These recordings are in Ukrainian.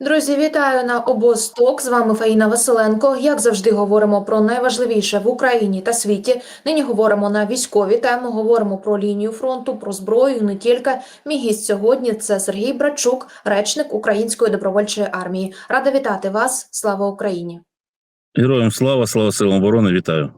Друзі, вітаю на обосток. З вами Фаїна Василенко. Як завжди, говоримо про найважливіше в Україні та світі. Нині говоримо на військові теми. Говоримо про лінію фронту, про зброю. Не тільки мій гість сьогодні це Сергій Брачук, речник Української добровольчої армії. Рада вітати вас. Слава Україні! Героям слава, слава силам оборони, вітаю.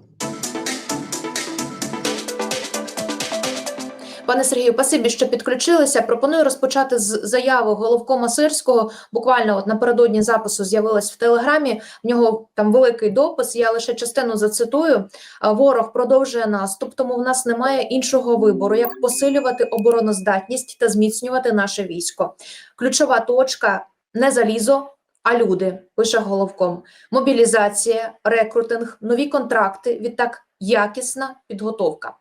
Пане Сергію, спасибі, що підключилися. Пропоную розпочати з заяви головкома Сирського. Буквально от напередодні запису з'явилась в телеграмі. В нього там великий допис. Я лише частину зацитую. Ворог продовжує наступ, тому в нас немає іншого вибору, як посилювати обороноздатність та зміцнювати наше військо. Ключова точка не залізо. А люди пише головком: мобілізація, рекрутинг, нові контракти, відтак якісна підготовка.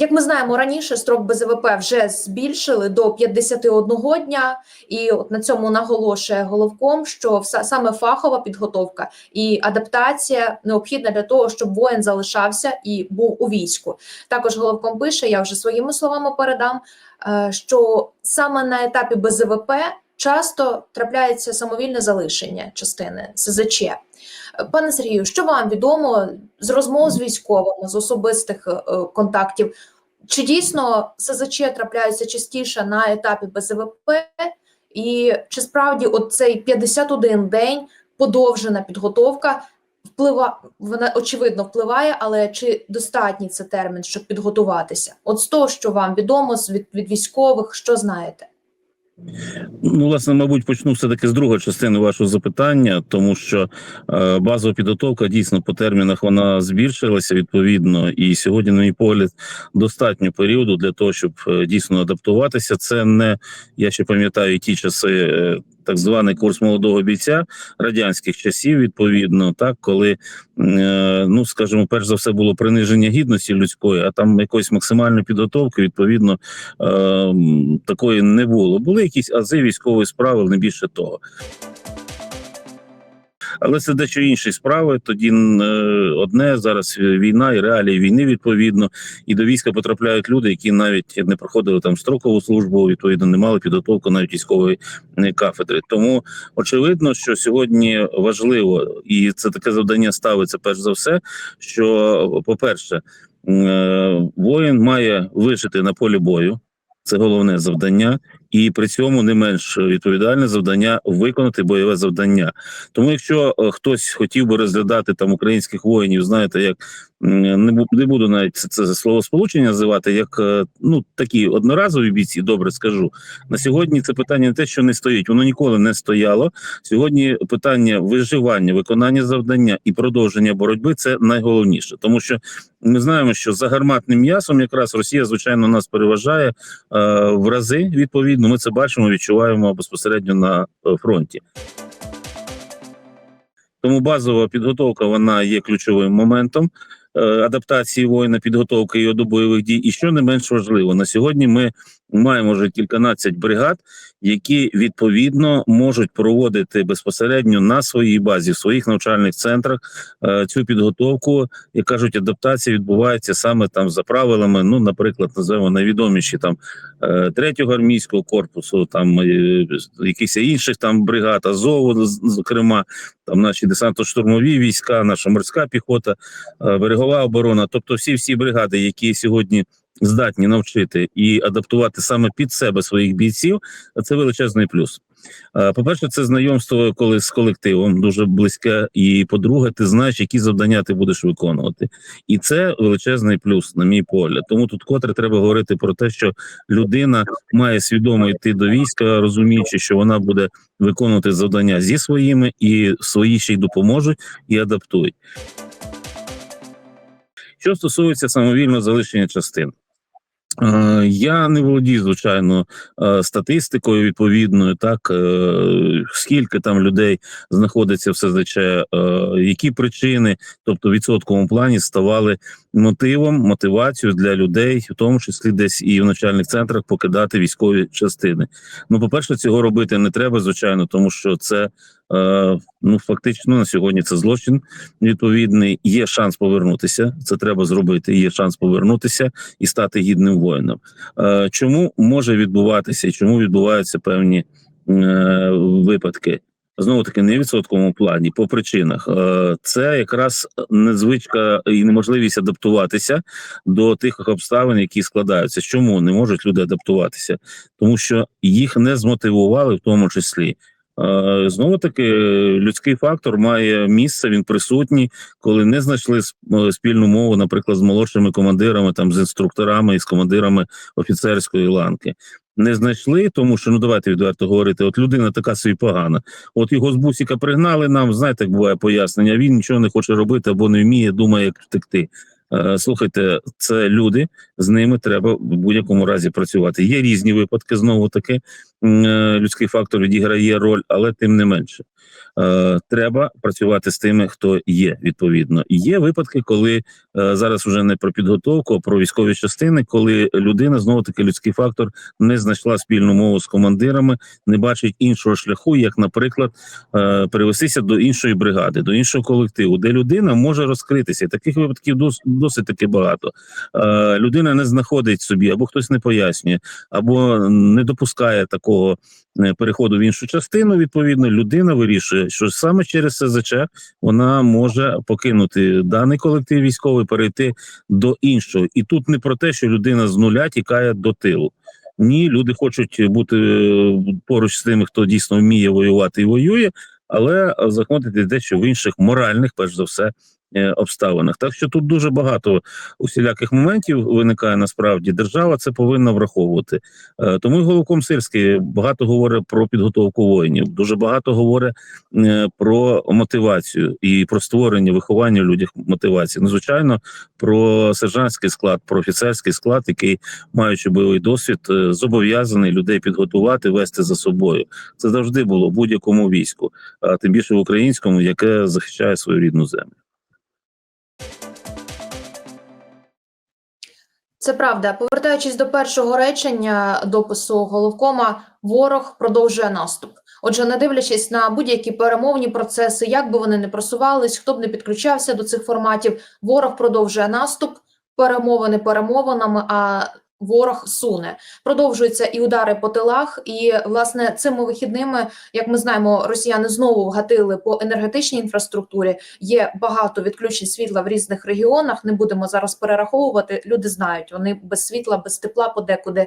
Як ми знаємо, раніше строк БЗВП вже збільшили до 51 дня, і от на цьому наголошує головком, що саме фахова підготовка і адаптація необхідна для того, щоб воїн залишався і був у війську. Також головком пише, я вже своїми словами передам, е, що саме на етапі БЗВП часто трапляється самовільне залишення частини СЗЧ. Е, Пане Сергію, що вам відомо з розмов з військовими, з особистих е, контактів? Чи дійсно СЗЧ трапляються частіше на етапі БЗВП? І чи справді от цей 51 день подовжена підготовка вплива вона очевидно впливає, але чи достатній це термін, щоб підготуватися? От з того, що вам відомо від, від військових, що знаєте? Ну, власне, мабуть, почну все таки з другої частини вашого запитання, тому що е, базова підготовка дійсно по термінах вона збільшилася відповідно, і сьогодні, на мій погляд, достатньо періоду для того, щоб е, дійсно адаптуватися. Це не я ще пам'ятаю ті часи. е, Так званий курс молодого бійця радянських часів, відповідно, так коли е, ну скажімо, перш за все було приниження гідності людської, а там якоїсь максимальної підготовки, відповідно, е, такої не було. Були якісь ази військової справи, не більше того. Але це дещо інші справи. Тоді е, одне зараз війна і реалії війни відповідно, і до війська потрапляють люди, які навіть не проходили там строкову службу, відповідно, не мали підготовку навіть військової кафедри. Тому очевидно, що сьогодні важливо, і це таке завдання ставиться перш за все. Що, по-перше, е, воїн має вижити на полі бою. Це головне завдання, і при цьому не менш відповідальне завдання виконати бойове завдання. Тому, якщо е, хтось хотів би розглядати там українських воїнів, знаєте, як не буду навіть це, це слово сполучення називати, як е, ну такі одноразові бійці, добре скажу. На сьогодні це питання не те, що не стоїть, воно ніколи не стояло. Сьогодні питання виживання, виконання завдання і продовження боротьби це найголовніше, тому що ми знаємо, що за гарматним м'ясом якраз Росія, звичайно, нас переважає е, в рази. Відповідно, ми це бачимо, відчуваємо безпосередньо на е, фронті. Тому базова підготовка вона є ключовим моментом е, адаптації воїна, підготовки його до бойових дій. І що не менш важливо, на сьогодні ми маємо вже кільканадцять бригад, які відповідно можуть проводити безпосередньо на своїй базі, в своїх навчальних центрах е, цю підготовку. Як кажуть, адаптація відбувається саме там за правилами. Ну, наприклад, називаємо найвідоміші там е, третього армійського корпусу, там е, якихось інших там бригад, Азову, зокрема, там наші десантно-штурмові війська, наша морська піхота, берегова оборона, тобто всі всі бригади, які сьогодні здатні навчити і адаптувати саме під себе своїх бійців, це величезний плюс. Е, По-перше, це знайомство коли з колективом дуже близьке. І по-друге, ти знаєш, які завдання ти будеш виконувати, і це величезний плюс, на мій погляд. Тому тут котре треба говорити про те, що людина має свідомо йти до війська, розуміючи, що вона буде виконувати завдання зі своїми, і свої ще й допоможуть і адаптують. Що стосується самовільного залишення частин. Е, Я не володію, звичайно, е, статистикою відповідною, так е, скільки там людей знаходиться в СЗЧ, які причини, тобто в відсотковому плані, ставали мотивом, мотивацією для людей, в тому числі десь і в навчальних центрах покидати військові частини. Ну, по-перше, цього робити не треба, звичайно, тому що це ну фактично на сьогодні це злочин відповідний. Є шанс повернутися. Це треба зробити. Є шанс повернутися і стати гідним воїном. Е, чому може відбуватися і чому відбуваються певні е, випадки? знову таки не в відсотковому плані, по причинах. Е, Це якраз незвичка і неможливість адаптуватися до тих обставин, які складаються. Чому не можуть люди адаптуватися? Тому що їх не змотивували, в тому числі. Знову таки, людський фактор має місце, він присутній, коли не знайшли е, спільну мову, наприклад, з молодшими командирами, там з інструкторами і з командирами офіцерської ланки. Не знайшли, тому що ну давайте відверто говорити. От людина така собі погана. От його з бусіка пригнали нам. Знаєте, як буває пояснення. Він нічого не хоче робити або не вміє, думає, як втекти. Е, Слухайте, це люди, з ними треба в будь-якому разі працювати. Є різні випадки, знову таки е, людський фактор відіграє роль, але тим не менше. Е, Треба працювати з тими, хто є відповідно. І Є випадки, коли е, зараз вже не про підготовку, а про військові частини, коли людина знову таки людський фактор не знайшла спільну мову з командирами, не бачить іншого шляху, як, наприклад, е, перевестися до іншої бригади, до іншого колективу, де людина може розкритися. Таких випадків дос, досить таки багато. Е, людина не знаходить собі, або хтось не пояснює, або не допускає такого е, переходу в іншу частину. Відповідно, людина вирішує, що саме через СЗЧ вона може покинути даний колектив військовий, перейти до іншого. І тут не про те, що людина з нуля тікає до тилу. Ні, люди хочуть бути е, поруч з тими, хто дійсно вміє воювати і воює, але заходити дещо в інших моральних, перш за все, обставинах. Так що тут дуже багато усіляких моментів виникає насправді. Держава це повинна враховувати. Е, Тому і головком Сирський багато говорить про підготовку воїнів, дуже багато говорить е, про мотивацію і про створення виховання людях мотивації. Ну, звичайно, про сержантський склад, про офіцерський склад, який, маючи бойовий досвід, е, зобов'язаний людей підготувати, вести за собою. Це завжди було будь-якому війську, а тим більше в українському, яке захищає свою рідну землю. Це правда. Повертаючись до першого речення допису головкома, ворог продовжує наступ. Отже, не дивлячись на будь-які перемовні процеси, як би вони не просувались, хто б не підключався до цих форматів, ворог продовжує наступ, перемовини перемовинами, а ворог суне. Продовжуються і удари по тилах. І власне цими вихідними, як ми знаємо, росіяни знову вгатили по енергетичній інфраструктурі. Є багато відключень світла в різних регіонах. Не будемо зараз перераховувати. Люди знають, вони без світла, без тепла подекуди.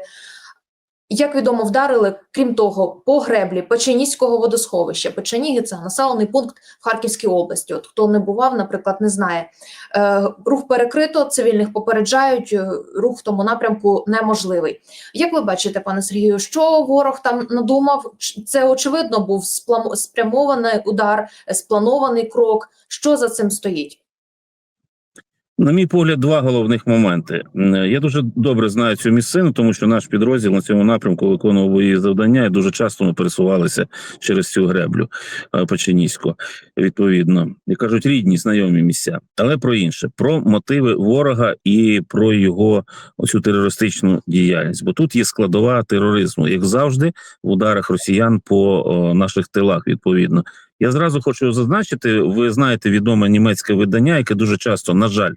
Як відомо, вдарили, крім того, по греблі Печеніського водосховища. Печеніги це населений пункт в Харківській області. От хто не бував, наприклад, не знає. Е, рух перекрито, цивільних попереджають, е, рух в тому напрямку неможливий. Як ви бачите, пане Сергію, що ворог там надумав? Це очевидно був спрямований удар, е, спланований крок. Що за цим стоїть? На мій погляд, два головних моменти. Я дуже добре знаю цю місцину, тому що наш підрозділ на цьому напрямку виконував бої завдання, і дуже часто ми пересувалися через цю греблю е, Печеніську. Відповідно, як кажуть, рідні, знайомі місця. Але про інше, про мотиви ворога і про його оцю терористичну діяльність. Бо тут є складова тероризму, як завжди, в ударах росіян по наших тилах. Відповідно, я зразу хочу зазначити: ви знаєте відоме німецьке видання, яке дуже часто, на жаль,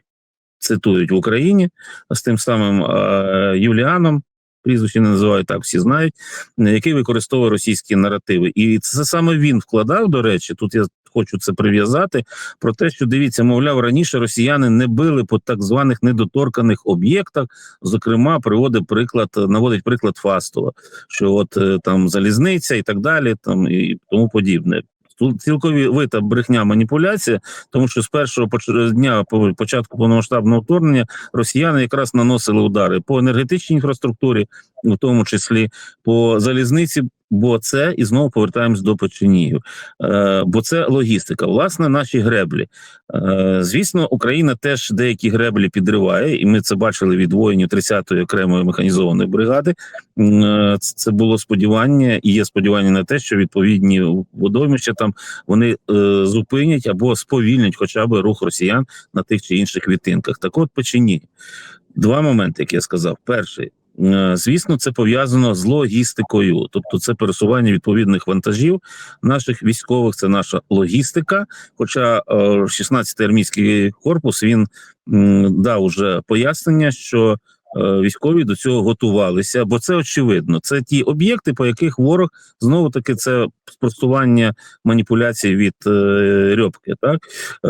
цитують в Україні з тим самим е, Юліаном. Прізвище не називають так, всі знають, який використовує російські наративи, і це саме він вкладав. До речі, тут я хочу це прив'язати про те, що дивіться, мовляв, раніше росіяни не били по так званих недоторканих об'єктах. Зокрема, приводить приклад, наводить приклад Фастова, що от е, там залізниця і так далі, там і тому подібне. Цілковита брехня маніпуляція, тому що з першого дня по- початку повномасштабного вторгнення росіяни якраз наносили удари по енергетичній інфраструктурі, в тому числі по залізниці. Бо це і знову повертаємось до печенігів. Е, бо це логістика. Власне, наші греблі. Е, звісно, Україна теж деякі греблі підриває, і ми це бачили від воїнів 30-ї окремої механізованої бригади. Е, це- було сподівання, і є сподівання на те, що відповідні водоймища там вони зупинять або сповільнять хоча б рух росіян на тих чи інших відтинках. Так от печені. Два моменти, як я сказав. Перший. Е, Звісно, це пов'язано з логістикою, тобто це пересування відповідних вантажів наших військових, це наша логістика. Хоча е, 16-й армійський корпус він дав уже пояснення, що е, військові до цього готувалися, бо це очевидно. Це ті об'єкти, по яких ворог знову таки це спростування маніпуляцій від е, Рьобки. Так е,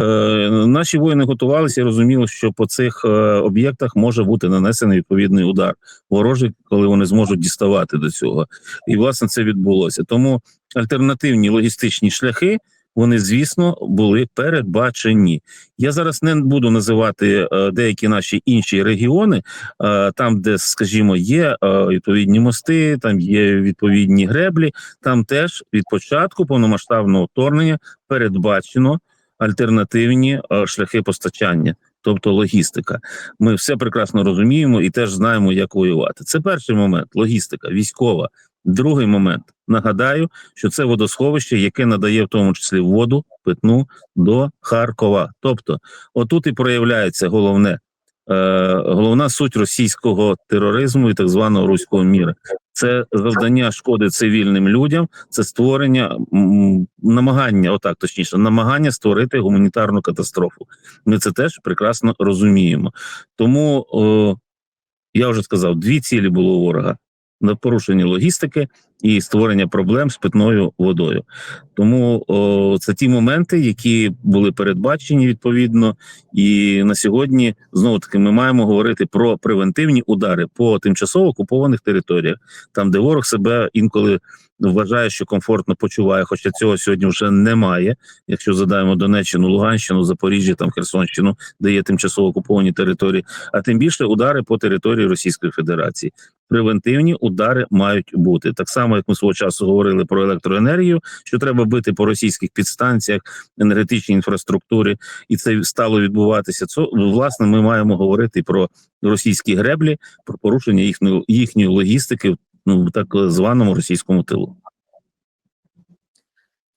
наші воїни готувалися і розуміли, що по цих е, об'єктах може бути нанесений відповідний удар ворожий, коли вони зможуть діставати до цього. І власне це відбулося. Тому альтернативні логістичні шляхи. Вони, звісно, були передбачені. Я зараз не буду називати е, деякі наші інші регіони, е, там, де, скажімо, є е, відповідні мости, там є відповідні греблі. Там теж від початку повномасштабного вторгнення передбачено альтернативні шляхи постачання, тобто логістика. Ми все прекрасно розуміємо і теж знаємо, як воювати. Це перший момент логістика, військова. Другий момент нагадаю, що це водосховище, яке надає в тому числі воду питну до Харкова. Тобто, отут і проявляється головне, е, головна суть російського тероризму і так званого руського міра. Це завдання шкоди цивільним людям, це створення намагання, отак точніше, намагання створити гуманітарну катастрофу. Ми це теж прекрасно розуміємо. Тому о, я вже сказав, дві цілі було ворога на порушення логістики і створення проблем з питною водою. Тому о, це ті моменти, які були передбачені відповідно. І на сьогодні знову таки ми маємо говорити про превентивні удари по тимчасово окупованих територіях, там де ворог себе інколи вважає, що комфортно почуває, хоча цього сьогодні вже немає. Якщо задаємо Донеччину, Луганщину, Запоріжжя, там Херсонщину, де є тимчасово окуповані території, а тим більше удари по території Російської Федерації. Превентивні удари мають бути так само, як ми свого часу говорили про електроенергію, що треба бити по російських підстанціях, енергетичній інфраструктурі, і це стало відбуватися. Це власне ми маємо говорити про російські греблі, про порушення їхньої їхньої логістики ну так званому російському тилу.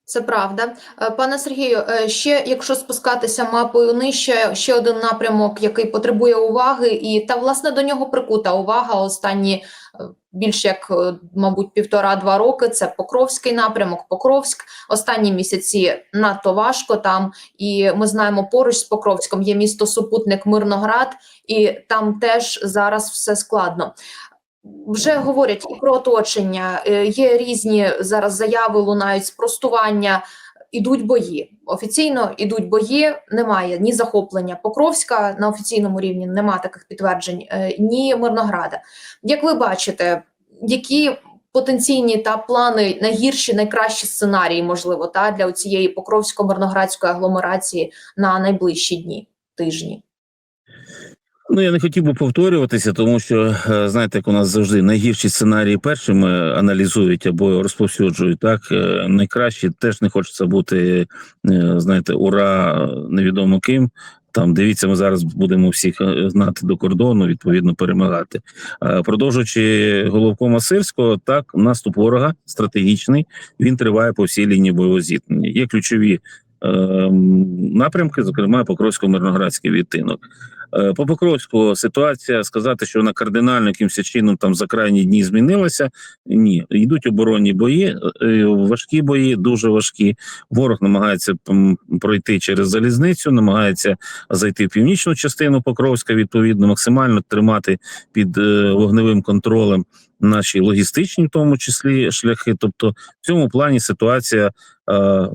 Це правда. Е, Пане Сергію, е, ще якщо спускатися мапою нижче, ще один напрямок, який потребує уваги, і та власне до нього прикута увага останні е, більш як, мабуть, півтора-два роки. Це Покровський напрямок, Покровськ. Останні місяці надто важко там, і ми знаємо, поруч з Покровськом є місто супутник Мирноград, і там теж зараз все складно. Вже говорять і про оточення, е, є різні зараз заяви, лунають спростування. Ідуть бої. Офіційно ідуть бої, немає ні захоплення Покровська на офіційному рівні, немає таких підтверджень, е, ні Мирнограда. Як ви бачите, які потенційні та плани найгірші, найкращі сценарії, можливо, та для цієї покровсько-мирноградської агломерації на найближчі дні, тижні? Ну я не хотів би повторюватися, тому що е, знаєте, як у нас завжди найгірші сценарії першими аналізують або розповсюджують. Так е, найкращі теж не хочеться бути, е, знаєте, ура невідомо ким. Там дивіться, ми зараз будемо всіх знати до кордону, відповідно перемагати. Продовжуючи головкома Сирського, так наступ ворога стратегічний. Він триває по всій лінії бойового зіткнення. Є ключові напрямки, зокрема Покровсько-Мирноградський відтинок. Е, По Покровську ситуація сказати, що вона кардинально якимось чином там за крайні дні змінилася. Ні, йдуть оборонні бої, е, важкі бої, дуже важкі. Ворог намагається пройти через залізницю, намагається зайти в північну частину Покровська, відповідно, максимально тримати під е, вогневим контролем наші логістичні, в тому числі шляхи. Тобто, в цьому плані ситуація е,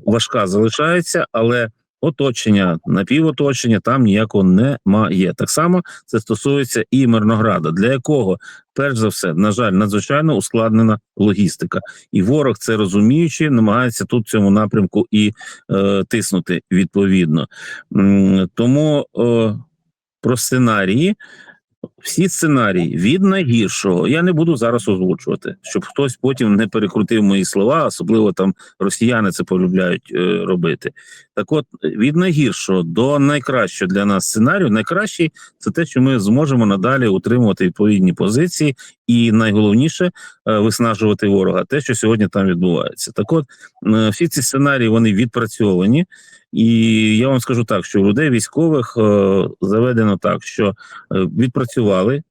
важка залишається, але оточення, напівоточення там ніякого немає. Так само це стосується і Мирнограда, для якого перш за все, на жаль, надзвичайно ускладнена логістика, і ворог це розуміючи, намагається тут в цьому напрямку і е, тиснути відповідно. Тому е, про сценарії. Всі сценарії від найгіршого я не буду зараз озвучувати, щоб хтось потім не перекрутив мої слова, особливо там росіяни це полюбляють е, робити. Так, от від найгіршого до найкращого для нас сценарію, найкращий це те, що ми зможемо надалі утримувати відповідні позиції, і найголовніше е, виснажувати ворога, те, що сьогодні там відбувається. Так, от е, всі ці сценарії вони відпрацьовані, і я вам скажу так, що у людей військових е, заведено так, що е, відпрацювали.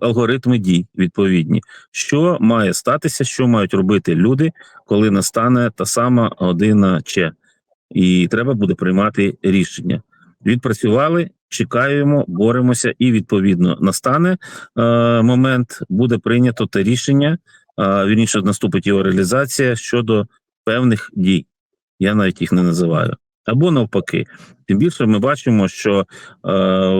Алгоритми дій відповідні, що має статися, що мають робити люди, коли настане та сама година Ч, і треба буде приймати рішення. Відпрацювали, чекаємо, боремося, і відповідно настане е, момент, буде прийнято те рішення. е, Вірніше наступить його реалізація щодо певних дій. Я навіть їх не називаю. Або навпаки, тим більше ми бачимо, що е,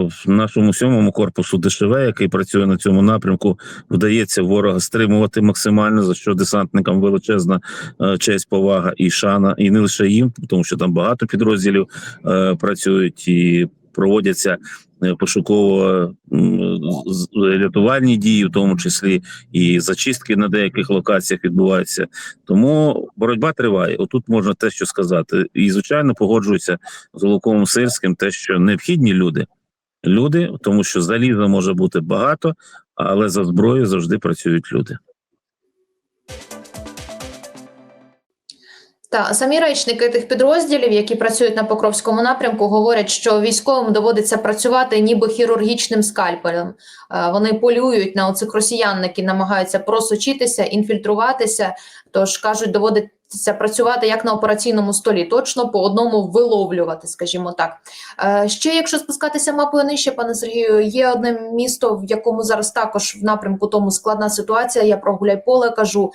в нашому сьомому корпусу ДШВ, який працює на цьому напрямку, вдається ворога стримувати максимально, за що десантникам величезна е, честь, повага і шана, і не лише їм, тому що там багато підрозділів е, працюють і проводяться е, пошуково м, з- з- рятувальні дії, в тому числі і зачистки на деяких локаціях відбуваються. Тому боротьба триває. Отут можна те, що сказати, і звичайно погоджуюся з Головковим Сирським, те, що необхідні люди. Люди, тому що заліза може бути багато, але за зброю завжди працюють люди. Та самі речники тих підрозділів, які працюють на Покровському напрямку, говорять, що військовим доводиться працювати ніби хірургічним скальпелем. Е, Вони полюють на оцих росіян, які намагаються просочитися, інфільтруватися. Тож кажуть, доводиться працювати як на операційному столі, точно по одному виловлювати, скажімо так. Е, Ще якщо спускатися мапою нижче, пане Сергію, є одне місто, в якому зараз також в напрямку тому складна ситуація. Я про Гуляйполе кажу.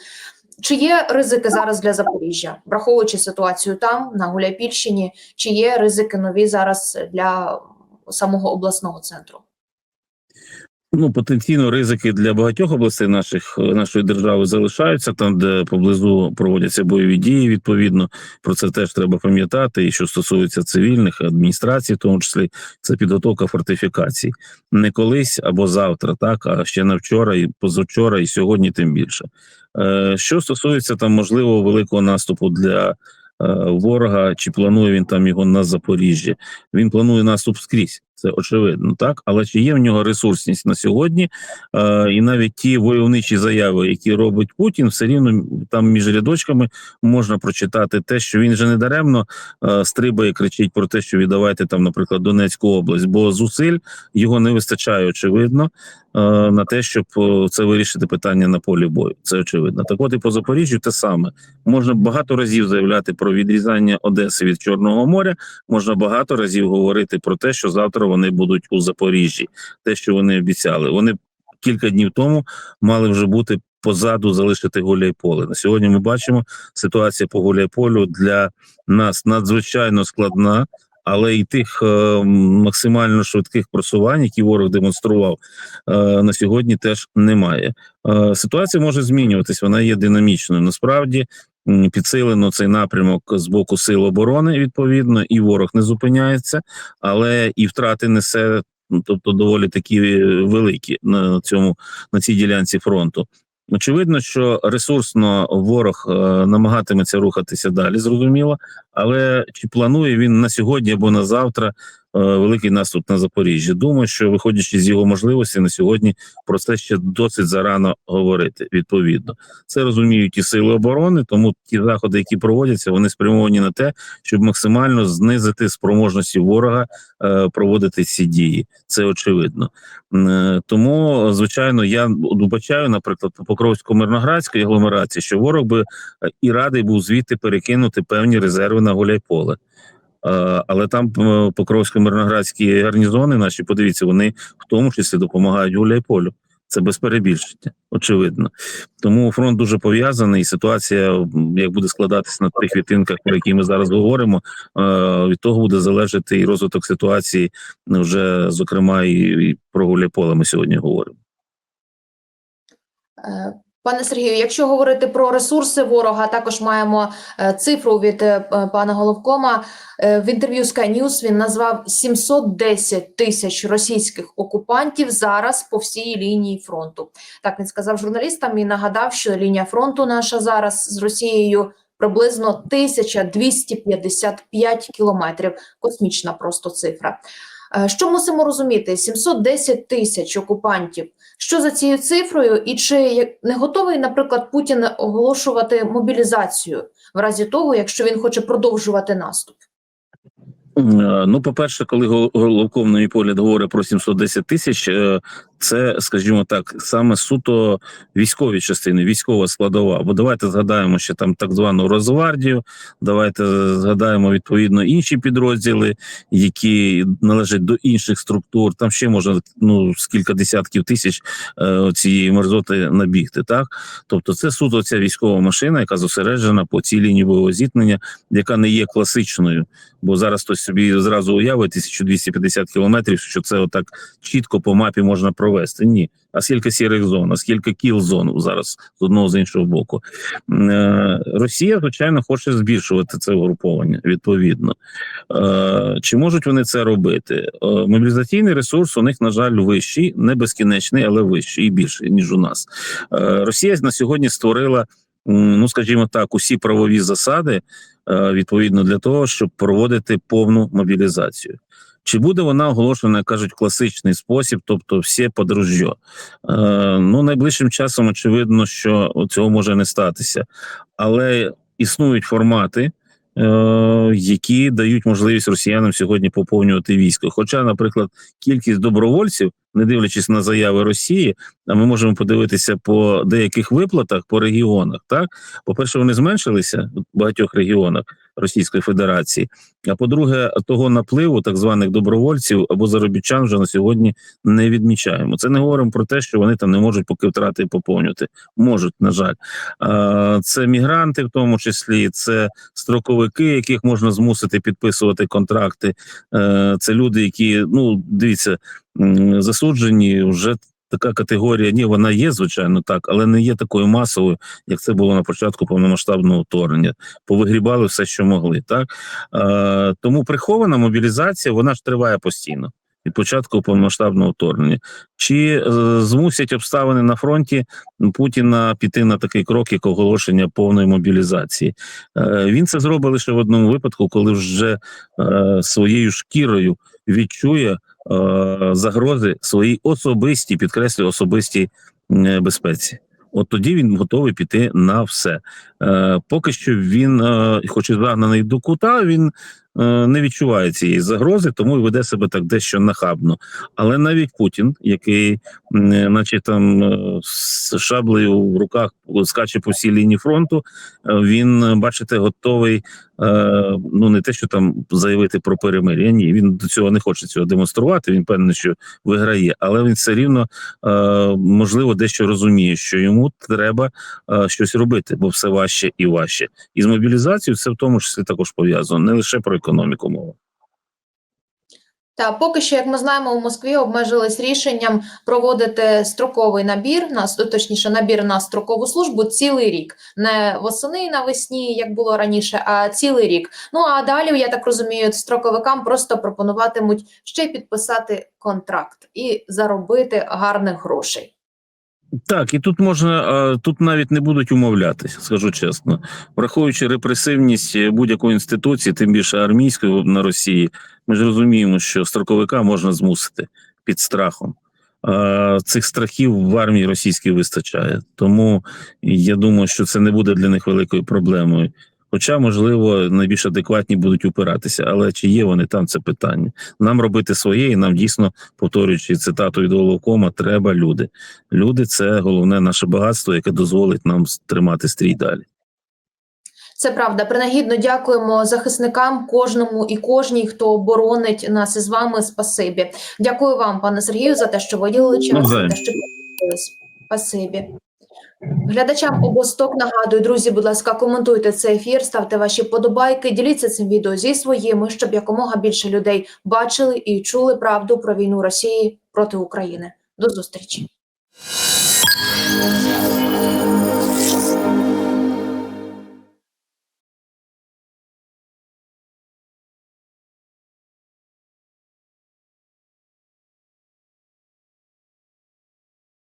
Чи є ризики зараз для Запоріжжя, враховуючи ситуацію там, на Гуляйпільщині, чи є ризики нові зараз для самого обласного центру? Ну, потенційно ризики для багатьох областей наших нашої держави залишаються там, де поблизу проводяться бойові дії. Відповідно, про це теж треба пам'ятати. І що стосується цивільних адміністрацій, в тому числі це підготовка фортифікацій. Не колись або завтра, так а ще на вчора, і позавчора, і сьогодні, тим більше. Е, Що стосується там можливого великого наступу для е, ворога, чи планує він там його на Запоріжжі? Він планує наступ скрізь. Це очевидно, так але чи є в нього ресурсність на сьогодні? Е, і навіть ті войовничі заяви, які робить Путін, все рівно там між рядочками можна прочитати те, що він же не даремно е, стрибає, кричить про те, що віддавайте там, наприклад, Донецьку область, бо зусиль його не вистачає, очевидно, е, на те, щоб е, це вирішити питання на полі бою. Це очевидно. Так, от і по Запоріжжю те саме можна багато разів заявляти про відрізання Одеси від Чорного моря. Можна багато разів говорити про те, що завтра вони будуть у Запоріжжі, те, що вони обіцяли. Вони кілька днів тому мали вже бути позаду залишити Гуляйполе. На сьогодні ми бачимо, ситуація по Гуляйполю для нас надзвичайно складна. Але і тих е, максимально швидких просувань, які ворог демонстрував е, на сьогодні, теж немає. Е, ситуація може змінюватись, вона є динамічною. Насправді підсилено цей напрямок з боку сил оборони, відповідно, і ворог не зупиняється, але і втрати несе, ну, тобто доволі такі е, великі на цьому на цій ділянці фронту. Очевидно, що ресурсно ворог е, намагатиметься рухатися далі, зрозуміло, але чи планує він на сьогодні або на завтра великий наступ на Запоріжжя? Думаю, що виходячи з його можливості на сьогодні про це ще досить зарано говорити. Відповідно, це розуміють і сили оборони, тому ті заходи, які проводяться, вони спрямовані на те, щоб максимально знизити спроможності ворога е, проводити ці дії. Це очевидно. Е, Тому, звичайно, я добачаю, наприклад, по Покровсько-Мирноградській агломерації, що ворог би е, і радий був звідти перекинути певні резерви на Гуляйполе. Е, Але там е, Покровсько-Мирноградські гарнізони наші, подивіться, вони в тому числі допомагають Гуляйполю. Це без перебільшення, очевидно. Тому фронт дуже пов'язаний, і ситуація, як буде складатися на тих відтинках, про які ми зараз говоримо, е, від того буде залежати і розвиток ситуації, вже зокрема, і, про Гуляйполе ми сьогодні говоримо. Е, Пане Сергію, якщо говорити про ресурси ворога, також маємо е, цифру від е, пана Головкома. Е, В інтерв'ю Sky News він назвав 710 тисяч російських окупантів зараз по всій лінії фронту. Так він сказав журналістам і нагадав, що лінія фронту наша зараз з Росією приблизно 1255 кілометрів. Космічна просто цифра. Е, Що мусимо розуміти? 710 тисяч окупантів. Що за цією цифрою, і чи не готовий, наприклад, Путін оголошувати мобілізацію в разі того, якщо він хоче продовжувати наступ? Е, Ну, по-перше, коли Гол- на мій погляд, говорить про 710 тисяч, е, це, скажімо так, саме суто військові частини, військова складова. Бо давайте згадаємо ще там так звану Росгвардію, давайте згадаємо відповідно інші підрозділи, які належать до інших структур. Там ще можна ну з десятків тисяч е, цієї мерзоти набігти. Так, тобто, це суто ця військова машина, яка зосереджена по цій лінії бойового зіткнення, яка не є класичною. Бо зараз хтось собі зразу уявить 1250 кілометрів, що це отак чітко по мапі можна провести. Ні. А скільки сірих зон, а скільки кіл зон зараз з одного з іншого боку. Е, Росія, звичайно, хоче збільшувати це угруповання відповідно. Е, Чи можуть вони це робити? Е, Мобілізаційний ресурс у них, на жаль, вищий, не безкінечний, але вищий і більший, ніж у нас. Росія на сьогодні створила, ну скажімо так, усі правові засади відповідно для того, щоб проводити повну мобілізацію. Чи буде вона оголошена, кажуть, класичний спосіб, тобто подружжя? Е, ну, найближчим часом очевидно, що цього може не статися, але існують формати, е, які дають можливість росіянам сьогодні поповнювати військо. Хоча, наприклад, кількість добровольців, не дивлячись на заяви Росії, а ми можемо подивитися по деяких виплатах по регіонах. Так, по-перше, вони зменшилися в багатьох регіонах Російської Федерації. А по-друге, того напливу так званих добровольців або заробітчан вже на сьогодні не відмічаємо. Це не говоримо про те, що вони там не можуть поки втрати поповнювати. Можуть, на жаль, це мігранти, в тому числі, це строковики, яких можна змусити підписувати контракти. Е, Це люди, які ну дивіться, засуджені вже. Така категорія, ні, вона є, звичайно, так, але не є такою масовою, як це було на початку повномасштабного вторгнення. Повигрібали все, що могли. Так е, тому прихована мобілізація, вона ж триває постійно від початку повномасштабного вторгнення. Чи е, змусять обставини на фронті Путіна піти на такий крок, як оголошення повної мобілізації? Е, він це зробить лише в одному випадку, коли вже е, своєю шкірою відчує загрози своїй особистій, підкреслюю, особистій е, безпеці. От тоді він готовий піти на все. Е, поки що він, е, хоч і загнаний до кута, він е, не відчуває цієї загрози, тому і веде себе так дещо нахабно. Але навіть Путін, який, е, наче там е, з шаблею в руках скаче по всій лінії фронту, е, він, е, бачите, готовий. Е, ну не те, що там заявити про перемир'я. Ні, він до цього не хоче цього демонструвати. Він певний, що виграє, але він все рівно е, можливо дещо розуміє, що йому треба е, щось робити, бо все важче і важче. І з мобілізацією це в тому числі також пов'язано, не лише про економіку мова. Та поки що, як ми знаємо, у Москві обмежились рішенням проводити строковий набір, на точніше набір на строкову службу цілий рік, не восени навесні, як було раніше, а цілий рік. Ну а далі я так розумію, строковикам просто пропонуватимуть ще підписати контракт і заробити гарних грошей. Так, і тут можна е, тут навіть не будуть умовлятися, скажу чесно, враховуючи репресивність будь-якої інституції, тим більше армійської на Росії, ми ж розуміємо, що строковика можна змусити під страхом. Е, Цих страхів в армії російській вистачає, тому я думаю, що це не буде для них великою проблемою. Хоча, можливо, найбільш адекватні будуть упиратися, але чи є вони там це питання? Нам робити своє, і нам дійсно, повторюючи цитату від головкома, треба люди. Люди це головне наше багатство, яке дозволить нам тримати стрій далі. Це правда. Принагідно дякуємо захисникам, кожному і кожній, хто боронить нас із вами. Спасибі. Дякую вам, пане Сергію, за те, що виділили час, за те, що. Спасибі. Глядачам обосток нагадую, друзі, будь ласка, коментуйте цей ефір, ставте ваші подобайки, діліться цим відео зі своїми, щоб якомога більше людей бачили і чули правду про війну Росії проти України. До зустрічі.